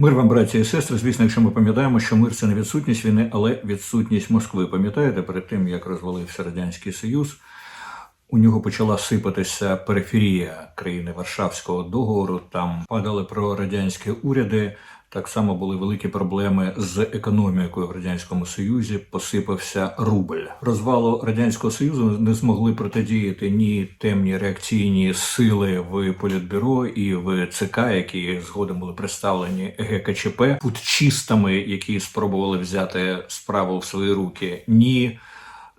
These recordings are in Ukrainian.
Мир вам, браті і сестри. Звісно, якщо ми пам'ятаємо, що мир це не відсутність війни, але відсутність Москви. Пам'ятаєте, перед тим як розвалився радянський союз, у нього почала сипатися периферія країни Варшавського договору. Там падали прорадянські уряди. Так само були великі проблеми з економікою в радянському союзі. Посипався рубль. Розвалу радянського союзу не змогли протидіяти ні темні реакційні сили в політбюро і в ЦК, які згодом були представлені ГКЧП, путчистами, які спробували взяти справу в свої руки, ні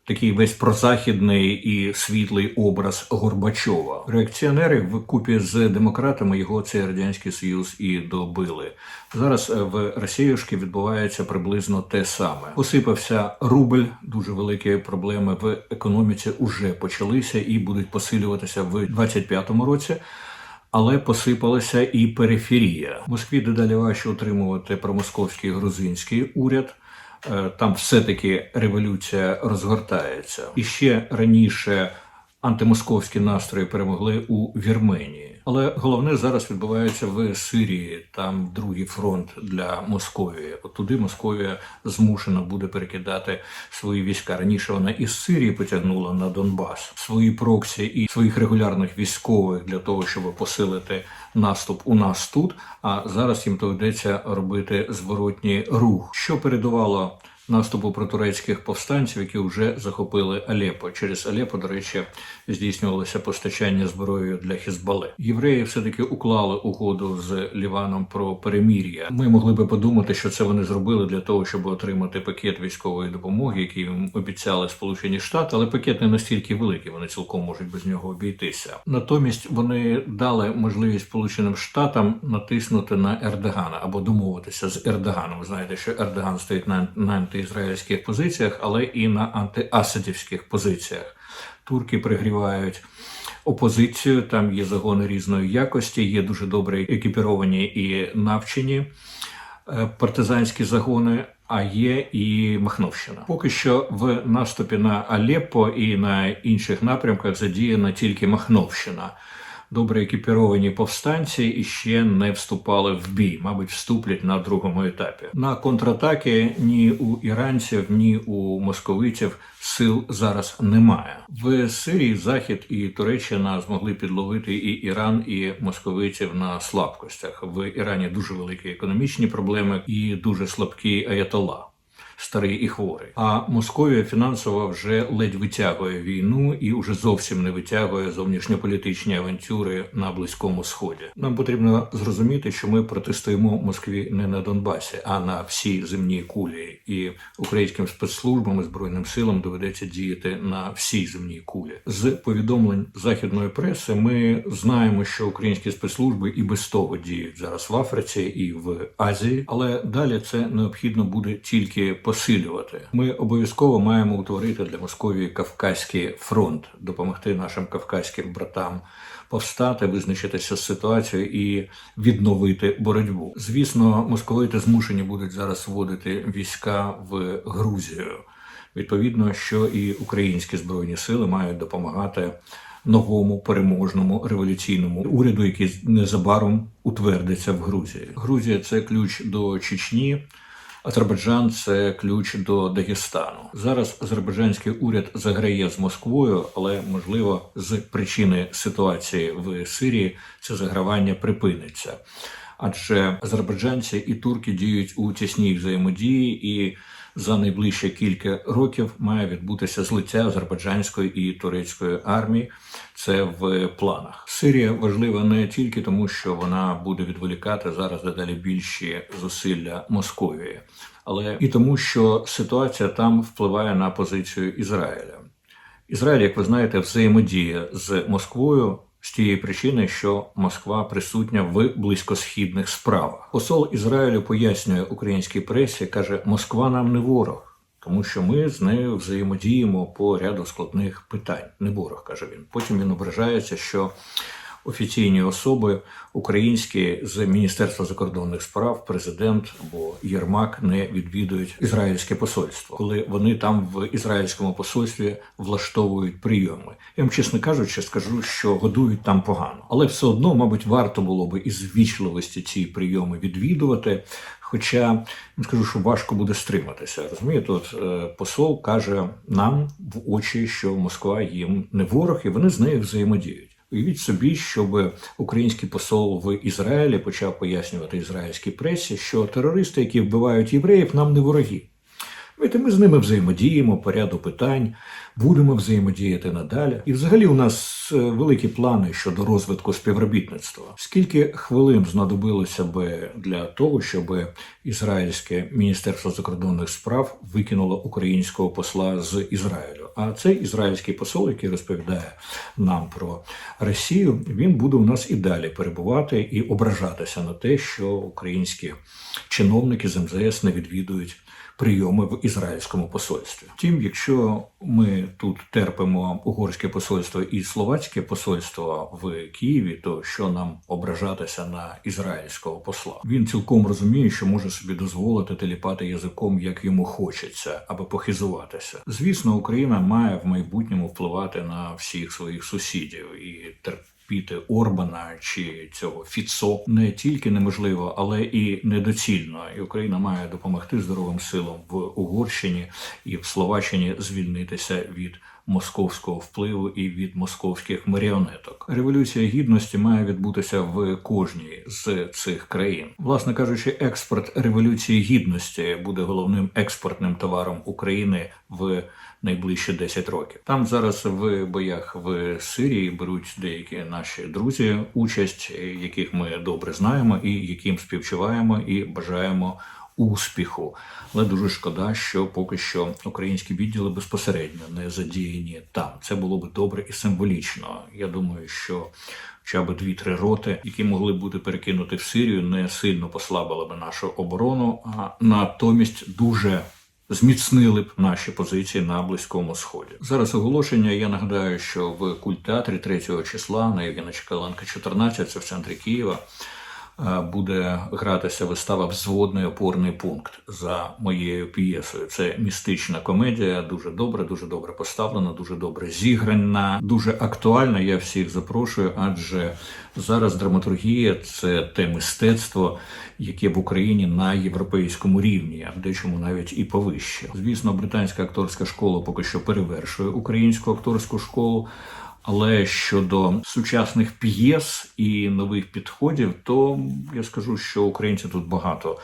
такий весь прозахідний і світлий образ Горбачова. Реакціонери в купі з демократами його цей радянський союз і добили. Зараз е, в Росіюшки відбувається приблизно те саме. Посипався рубль. Дуже великі проблеми в економіці вже почалися і будуть посилюватися в 25-му році. Але посипалася і периферія. Москві дедалі важче отримувати промосковський грузинський уряд. Е, Там все-таки революція розгортається. І ще раніше антимосковські настрої перемогли у Вірменії. Але головне зараз відбувається в Сирії. Там другий фронт для Московії. От туди Московія змушена буде перекидати свої війська. Раніше вона із Сирії потягнула на Донбас свої проксі і своїх регулярних військових для того, щоб посилити наступ у нас тут. А зараз їм доведеться робити зворотній рух, що передувало наступу протурецьких повстанців, які вже захопили Алепо. Через Алепо, до речі, здійснювалося постачання зброєю для Хізбали. Євреї все таки уклали угоду з Ліваном про перемір'я. Ми могли би подумати, що це вони зробили для того, щоб отримати пакет військової допомоги, який їм обіцяли Сполучені Штати, але пакет не настільки великий, вони цілком можуть без нього обійтися. Натомість вони дали можливість Сполученим Штатам натиснути на Ердогана або домовитися з Ердоганом. Ви знаєте, що Ердоган стоїть на, на антиізраїльських позиціях, але і на антиасадівських позиціях. Турки пригрівають опозицію. Там є загони різної якості, є дуже добре екіпіровані і навчені е, партизанські загони. А є і Махновщина. Поки що в наступі на Алеппо і на інших напрямках задіяна тільки Махновщина. Добре екіпіровані повстанці і ще не вступали в бій, мабуть, вступлять на другому етапі. На контратаки ні у іранців, ні у московитів сил зараз немає. В Сирії Захід і Туреччина змогли підловити і Іран, і московитів на слабкостях. В Ірані дуже великі економічні проблеми і дуже слабкий аятолла старий і хворий. А Московія фінансово вже ледь витягує війну і вже зовсім не витягує зовнішньополітичні авантюри на близькому сході. Нам потрібно зрозуміти, що ми протистоїмо Москві не на Донбасі, а на всій земній кулі. І українським спецслужбам і збройним силам доведеться діяти на всій земній кулі. З повідомлень західної преси ми знаємо, що українські спецслужби і без того діють зараз в Африці і в Азії, але далі це необхідно буде тільки посилювати. Ми обов'язково маємо утворити для Московії Кавказький фронт, допомогти нашим кавказьким братам повстати, визначитися з ситуацією і відновити боротьбу. Звісно, московити змушені будуть зараз вводити війська в Грузію. Відповідно, що і українські збройні сили мають допомагати. Новому переможному революційному уряду, який незабаром утвердиться в Грузії. Грузія це ключ до Чечні. Азербайджан це ключ до Дагестану. Зараз азербайджанський уряд заграє з Москвою, але можливо з причини ситуації в Сирії це загравання припиниться. Адже азербайджанці і турки діють у тісній взаємодії, і за найближчі кілька років має відбутися злиття азербайджанської і турецької армії. Це в планах. Сирія важлива не тільки тому, що вона буде відволікати зараз дедалі більші зусилля Московії, але і тому, що ситуація там впливає на позицію Ізраїля. Ізраїль, як ви знаєте, взаємодіє з Москвою. З тієї причини, що Москва присутня в близькосхідних справах. Посол Ізраїлю пояснює українській пресі, каже: Москва нам не ворог, тому що ми з нею взаємодіємо по ряду складних питань. Не ворог, каже він. Потім він ображається, що офіційні особи українські з Міністерства закордонних справ, президент або Єрмак не відвідують ізраїльське посольство, коли вони там в ізраїльському посольстві влаштовують прийоми. Я вам чесно кажучи, скажу, що годують там погано, але все одно, мабуть, варто було би із вічливості ці прийоми відвідувати. Хоча скажу, що важко буде стриматися. Розумієте, от е, посол каже нам в очі, що Москва їм не ворог, і вони з нею взаємодіють. Уявіть собі, щоб український посол в Ізраїлі почав пояснювати ізраїльській пресі, що терористи, які вбивають євреїв, нам не вороги. Знаєте, ми з ними взаємодіємо по ряду питань, будемо взаємодіяти надалі. І взагалі у нас е, великі плани щодо розвитку співробітництва. Скільки хвилин знадобилося би для того, щоб Ізраїльське міністерство закордонних справ викинуло українського посла з Ізраїлю? А цей ізраїльський посол, який розповідає нам про Росію, він буде у нас і далі перебувати і ображатися на те, що українські чиновники з МЗС не відвідують прийоми в ізраїльському посольстві. Втім, якщо ми тут терпимо угорське посольство і словацьке посольство в Києві, то що нам ображатися на ізраїльського посла? Він цілком розуміє, що може собі дозволити теліпати язиком, як йому хочеться, аби похизуватися. Звісно, Україна має в майбутньому впливати на всіх своїх сусідів і терпіти терпіти Орбана чи цього Фіцо не тільки неможливо, але і недоцільно. І Україна має допомогти здоровим силам в Угорщині і в Словаччині звільнитися від московського впливу і від московських маріонеток. Революція гідності має відбутися в кожній з цих країн. Власне кажучи, експорт революції гідності буде головним експортним товаром України в найближчі 10 років. Там зараз в боях в Сирії беруть деякі наші друзі участь, яких ми добре знаємо, і яким співчуваємо і бажаємо успіху. Але дуже шкода, що поки що українські відділи безпосередньо не задіяні там. Це було би добре і символічно. Я думаю, що. Хоча б дві-три роти, які могли бути перекинути в Сирію, не сильно послабили би нашу оборону, а натомість дуже зміцнили б наші позиції на близькому сході. Зараз оголошення. Я нагадаю, що в культтеатрі 3 числа на Євгена Чекаленка 14, це в центрі Києва. Е, буде гратися вистава Взводний опорний пункт за моєю п'єсою. Це містична комедія, дуже добре, дуже добре поставлена, дуже добре зіграна, дуже актуальна. Я всіх запрошую, адже зараз драматургія це те мистецтво, яке в Україні на європейському рівні, а в дечому навіть і повище. Звісно, британська акторська школа поки що перевершує українську акторську школу. Але щодо сучасних п'єс і нових підходів, то я скажу, що українці тут багато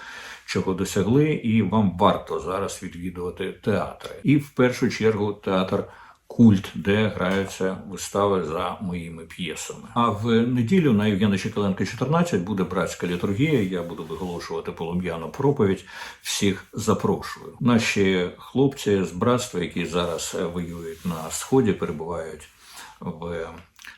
чого досягли, і вам варто зараз відвідувати театри. І в першу чергу театр. Культ, де граються вистави за моїми п'єсами. А в неділю на Євгена Чекаленка 14 буде братська літургія. Я буду виголошувати полум'яну проповідь. Всіх запрошую. Наші хлопці з братства, які зараз воюють на сході, перебувають в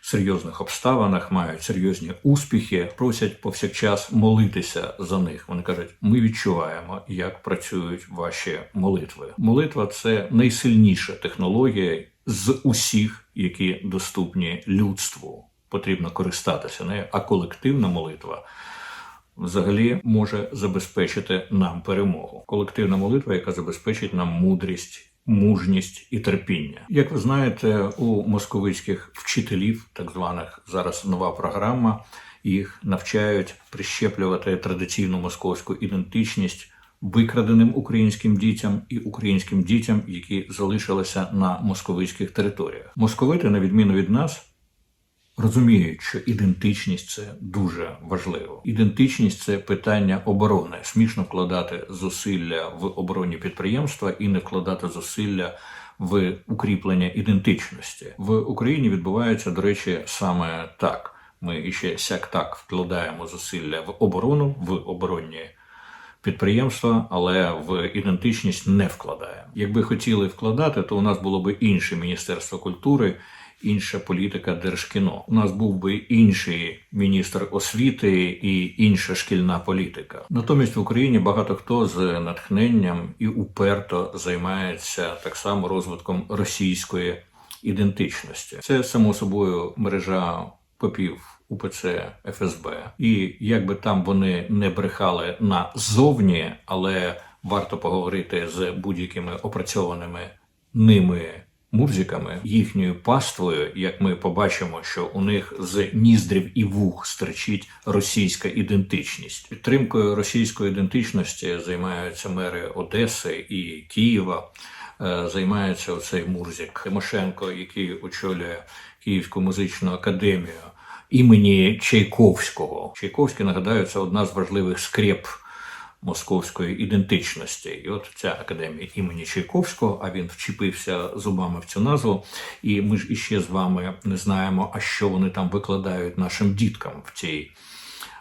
серйозних обставинах, мають серйозні успіхи, просять повсякчас молитися за них. Вони кажуть, ми відчуваємо, як працюють ваші молитви. Молитва це найсильніша технологія з усіх, які доступні людству. Потрібно користатися нею, а колективна молитва. Взагалі може забезпечити нам перемогу. Колективна молитва, яка забезпечить нам мудрість мужність і терпіння. Як ви знаєте, у московицьких вчителів, так званих зараз нова програма, їх навчають прищеплювати традиційну московську ідентичність. Викраденим українським дітям і українським дітям, які залишилися на московицьких територіях, московити, на відміну від нас, розуміють, що ідентичність це дуже важливо. Ідентичність це питання оборони. Смішно вкладати зусилля в оборонні підприємства і не вкладати зусилля. В укріплення ідентичності в Україні відбувається, до речі, саме так. Ми ще сяк так вкладаємо зусилля в оборону, в оборонні підприємства, але в ідентичність не вкладаємо. Якби хотіли вкладати, то у нас було б інше міністерство культури, інша політика держкіно. У нас був би інший міністр освіти і інша шкільна політика. Натомість в Україні багато хто з натхненням і уперто займається так само розвитком російської ідентичності. Це само собою мережа попів УПЦ ФСБ. І як би там вони не брехали назовні, але варто поговорити з будь-якими опрацьованими ними мурзиками, їхньою паствою, як ми побачимо, що у них з ніздрів і вух стерчить російська ідентичність. Підтримкою російської ідентичності займаються мери Одеси і Києва. Е, Займається оцей Мурзик Тимошенко, який очолює Київську музичну академію імені Чайковського. Чайковський, нагадаю, це одна з важливих скреп московської ідентичності. І от ця академія імені Чайковського, а він вчепився зубами в цю назву. І ми ж іще з вами не знаємо, а що вони там викладають нашим діткам в цій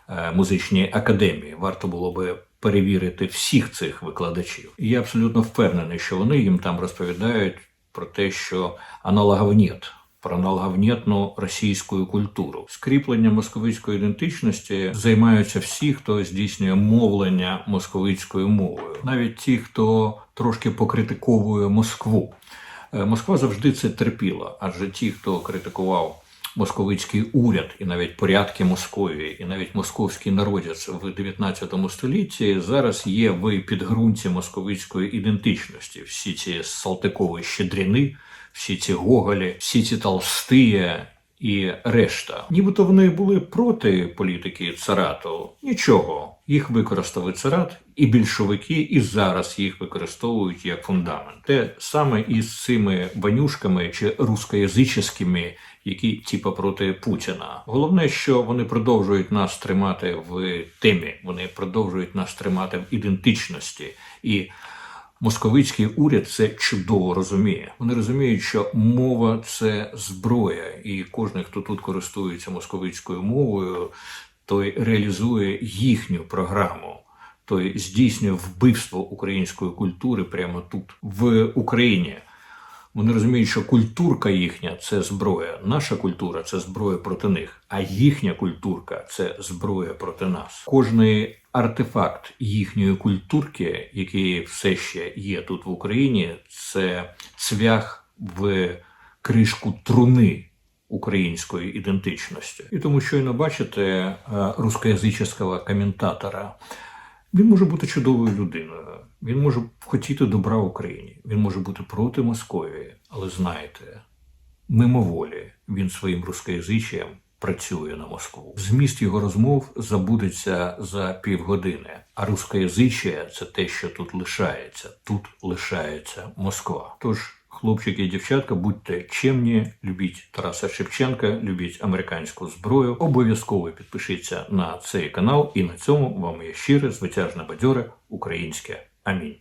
е, музичній академії. Варто було би перевірити всіх цих викладачів. І я абсолютно впевнений, що вони їм там розповідають про те, що аналогов нет. Про аналоговнєтну російську культуру скріплення московицької ідентичності займаються всі, хто здійснює мовлення московицькою мовою, навіть ті, хто трошки покритиковує Москву. Е, Москва завжди це терпіла, адже ті, хто критикував московицький уряд і навіть порядки Московії, і навіть московський народець в 19 столітті зараз є в підґрунті московицької ідентичності. Всі ці Салтикові щедріни, всі ці Гоголі, всі ці Толстия і решта. Нібито вони були проти політики царату. Нічого. Їх використав і царат, і більшовики, і зараз їх використовують як фундамент. Те саме і з цими банюшками чи рускоязичськими, які типа проти Путіна. Головне, що вони продовжують нас тримати в темі, вони продовжують нас тримати в ідентичності і. Московицький уряд це чудово розуміє. Вони розуміють, що мова це зброя, і кожен, хто тут користується московицькою мовою, той реалізує їхню програму. Той здійснює вбивство української культури прямо тут, в Україні. Вони розуміють, що культурка їхня це зброя. Наша культура це зброя проти них, а їхня культурка це зброя проти нас. Кожний артефакт їхньої культурки, який все ще є тут в Україні, це цвях в кришку труни української ідентичності. І тому щойно бачите е, рускоязичного коментатора. Він може бути чудовою людиною. Він може хотіти добра Україні. Він може бути проти Московії, але знаєте, мимоволі він своїм рускоязичієм працює на Москву. Зміст його розмов забудеться за півгодини. А рускоязичія – це те, що тут лишається. Тут лишається Москва. Тож. Хлопчики і дівчатка, будьте чемні, любіть Тараса Шевченка, любіть американську зброю. Обов'язково підпишіться на цей канал, і на цьому вам є щире, звитяжне бадьоре українське. Амінь.